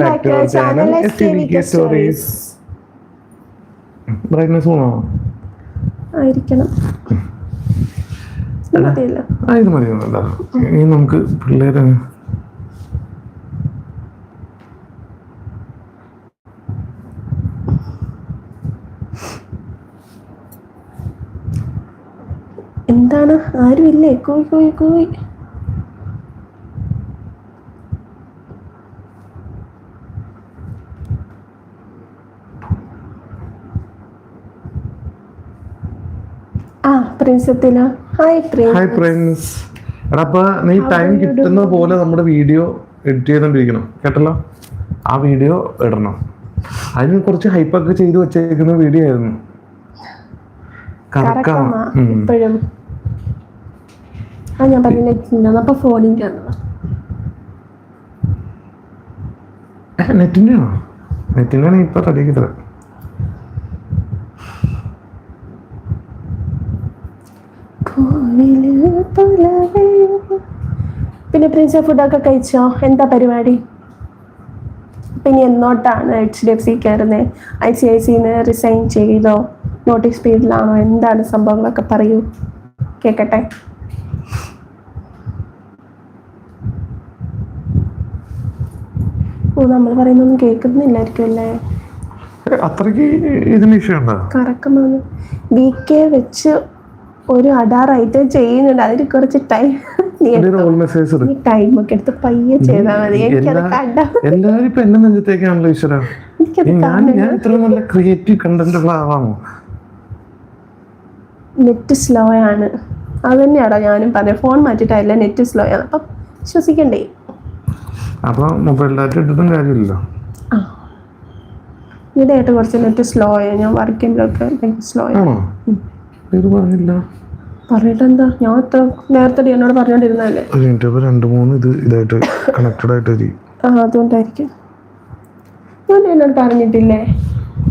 back to our channel. STVK Stories. Brightness പോണോ ആയിരിക്കണം. ഇത് മതിയല്ലോ. ആ ഇത് മതി ഇനി നമുക്ക് പിള്ളേരെ എന്താണ്? ആരുമില്ലേ? കോയി കോയി കൂയി. ഹായ് ഹായ് പ്രിൻസ് ഫ്രണ്ട്സ് എടാ അപ്പൊ നീ ടൈം കിട്ടുന്ന പോലെ നമ്മുടെ വീഡിയോ എഡിറ്റ് ചെയ്തോണ്ടിരിക്കണം. കേട്ടല്ലോ? ആ വീഡിയോ ഇടണം. അതിന് കുറച്ച് ഹൈപ്പൊക്കെ ചെയ്ത് വെച്ചേക്കുന്ന വീഡിയോ ആയിരുന്നു. കറക്കം. ഇപ്പോഴും. ആ ഞാൻ അപ്പൊ നെറ്റിന്റെ ആണോ നെറ്റിന്റെ ആണ് ഇപ്പൊ റെഡിയാക്കി തരാം. പിന്നെ പ്രിൻസ് ഫുഡൊക്കെ കഴിച്ചോ? എന്താ പരിപാടി? പിന്നെ എന്നോട്ടാണ് എച്ച് ഡി എഫ് സി കയറുന്നത് ഐ സി ഐ സിന്ന് റിസൈൻ ചെയ്തോ? നോട്ടീസ് പീരീഡിലാണോ എന്താണ് സംഭവങ്ങളൊക്കെ പറയൂ. കേക്കട്ടെ. ഓ നമ്മൾ പറയുന്നൊന്നും കേൾക്കുന്നില്ലായിരിക്കും അല്ലേ? അത്രയ്ക്ക് ഇതിന് വിഷയമുണ്ടോ കറക്കമാണ് വി കെ വെച്ച് ഒരു ഐറ്റം ചെയ്യുന്നുണ്ട്. അതിന് കുറച്ച് ടൈം ഒക്കെ എടുത്ത് പയ്യെ ചെയ്താൽ മതി. എനിക്കത് എല്ലാ- കണ്ട എല്ലാരും ഇപ്പൊ എന്നെ നെഞ്ചത്തേക്കാണല്ലോ ഈശ്വര. ഞാൻ ഇത്ര നല്ല ക്രിയേറ്റീവ് കണ്ടന്റ് ഉള്ള ആളാണോ? നെറ്റ് സ്ലോ ആണ്. അത് തന്നെയാണോ ഞാനും പറഞ്ഞത് ഫോൺ മാറ്റിയിട്ടല്ല നെറ്റ് സ്ലോ ആണ്. അപ്പം വിശ്വസിക്കണ്ടേ അപ്പൊ മൊബൈൽ ഡാറ്റ ഇട്ടിട്ടും കാര്യമില്ലല്ലോ. ആ. ഈയിടെയായിട്ട് കുറച്ച് നെറ്റ് സ്ലോ ആയി? ഞാൻ വർക്ക് ചെയ്യുമ്പോഴൊക്കെ സ്ലോ ആണോ? ഇത് പറഞ്ഞില്ല പറഞ്ഞിട്ട് എന്താ ഞാൻ എത്ര നേരത്തെ എന്നോട് പറഞ്ഞോണ്ടിരുന്നല്ലേ മിനിറ്റ് രണ്ട് മൂന്ന് ഇത് ഇതായിട്ട് കണക്റ്റഡ് ആയിട്ട് വരി ആ അതുകൊണ്ടായിരിക്കും. ഞാൻ എന്നോട് പറഞ്ഞിട്ടില്ലേ?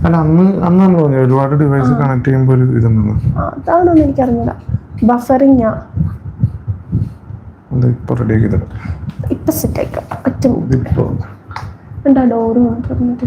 അല്ല അന്ന് അന്നാണ് പറഞ്ഞത്. ഒരുപാട് ഡിവൈസ് കണക്ട് ചെയ്യുമ്പോൾ ഒരു ഇതുണ്ടെന്ന്. ആ, അതാണോന്ന് എനിക്കറിഞ്ഞില്ല ബഫറിങ് ഇപ്പൊ റെഡിയാക്കി തരാം ഇപ്പൊ സെറ്റ് ആക്കാം ഒറ്റ മിനിറ്റ്. എന്താ ഡോറ് തുറന്നിട്ട്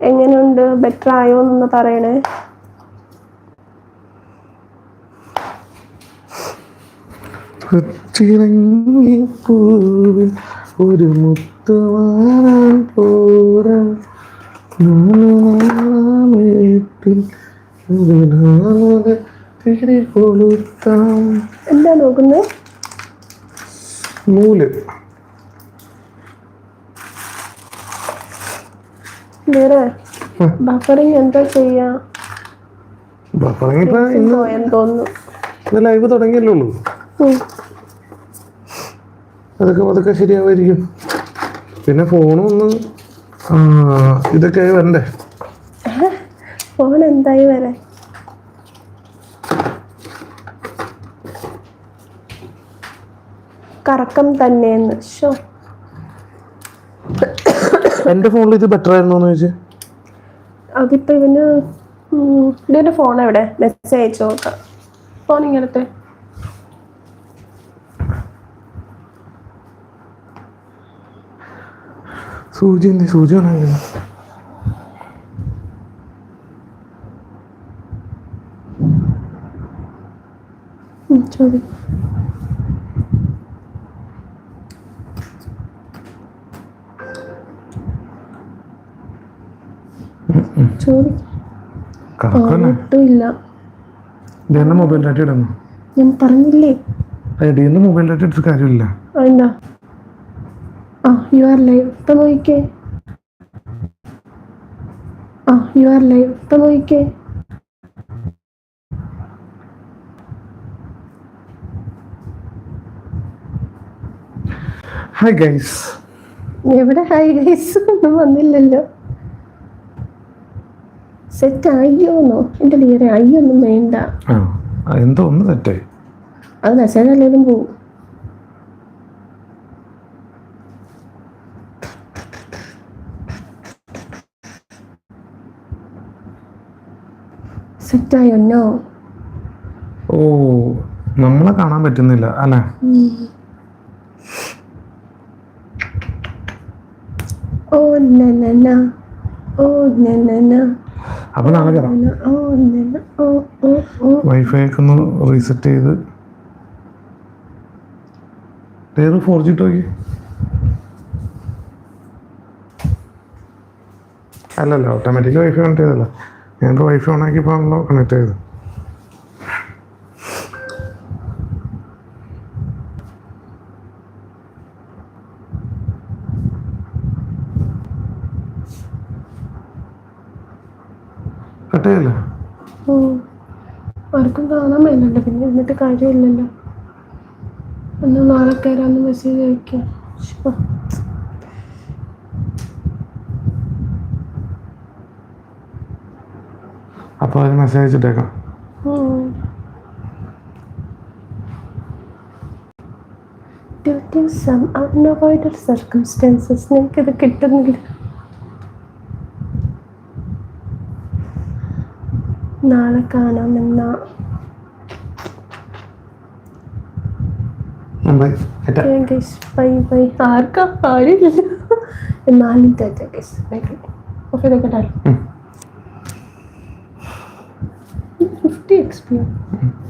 എങ്ങനെയുണ്ട്? ബെറ്റർ ആയോ എന്നൊന്ന് പറയണേ. കൊച്ചിറങ്ങിയ പൂവിൽ ഒരു മുത്തുവാനാൻ പോരാട്ടിൽ ഒരു നാളെ തിരി കൊളുത്താം. എന്താ നോക്കുന്നത് നൂൽ. വേറെ ബഫറിങ് എന്താ ചെയ്യാ? ഇന്ന് പോയെന്ന് തോന്നുന്നു. ഇന്ന് ലൈവ് തുടങ്ങിയല്ലേ ഉള്ളൂ. അതൊക്കെ അതൊക്കെ ശരിയാവുമായിരിക്കും. പിന്നെ ഫോണും ഒന്ന് ഇതൊക്കെ ആയി വരണ്ടേ? ഫോൺ എന്തായി വരെ കറക്കം തന്നെയെന്ന്. ഷോ എന്റെ ഫോണിൽ ഇത് ബെറ്റർ ആയിരുന്നു എന്ന് ചോദിച്ചു? അതിപ്പോ ഇവന് ഫോൺ എവിടെ? മെസ്സേജ് അയച്ചു നോക്കാം. ഫോൺ ഇങ്ങനത്തെ. സൂചി എന്ത്? സൂചി വേണമെങ്കിൽ ഞാൻ പറഞ്ഞില്ലേ? മൊബൈൽ ഡാറ്റ എടുത്ത കാര്യമില്ല. ആ യു ആർ ലൈവ് ഇപ്പം നോക്കിക്കേ. ആ യു ആർ ലൈവ് ഇപ്പം നോക്കിക്കേ. ഹായ് ഗൈസ് എവിടെ? ഹായ് ഗൈസ് ഒന്നും വന്നില്ലല്ലോ. സെറ്റ് ആയിയോന്നോ എന്റെ ലിയറെ അയ്യൊന്നും വേണ്ട. എന്തോ ഒന്ന് തെറ്റേ അത് മെസ്സേജ് അല്ലെങ്കിലും പോവും. സെറ്റായോ നോ ഓ നമ്മളെ കാണാൻ പറ്റുന്നില്ല അല്ലേ? ഓ നന ഓ നന അപ്പൊ നാളെ കയറാം ഓ നന ഓ ഓ ഓ വൈഫൈ ഒക്കെ ഒന്ന് റീസെറ്റ് ചെയ്ത്. ഏത് ഫോർ ജി നോക്കി. അല്ലല്ല ഓട്ടോമാറ്റിക് വൈഫൈ കണക്ട് ചെയ്തല്ല ഞാനിപ്പോൾ വൈഫ് ഓൺ ആക്കിയപ്പോഴാണല്ലോ കണക്ട് ചെയ്തത് കട്ട് ചെയ്യല്ലേ ഓ ആർക്കും കാണാൻ മേലല്ലോ പിന്നെ എന്നിട്ട് കാര്യമില്ലല്ലോ. ഒന്ന് നാളെ കയറാന്ന് മെസ്സേജ് അയക്കാം. അപ്പോൾ അതിന് മെസ്സേജ് അയച്ചിട്ടേക്കാം. Due to some unavoidable circumstances നിനക്കിത് കിട്ടുന്നില്ല? നാളെ കാണാമെന്ന ബൈ ബൈ ആർക്കാ? ആരുമില്ല എന്നാലും ഓക്കെ ഇതൊക്കെ we explore.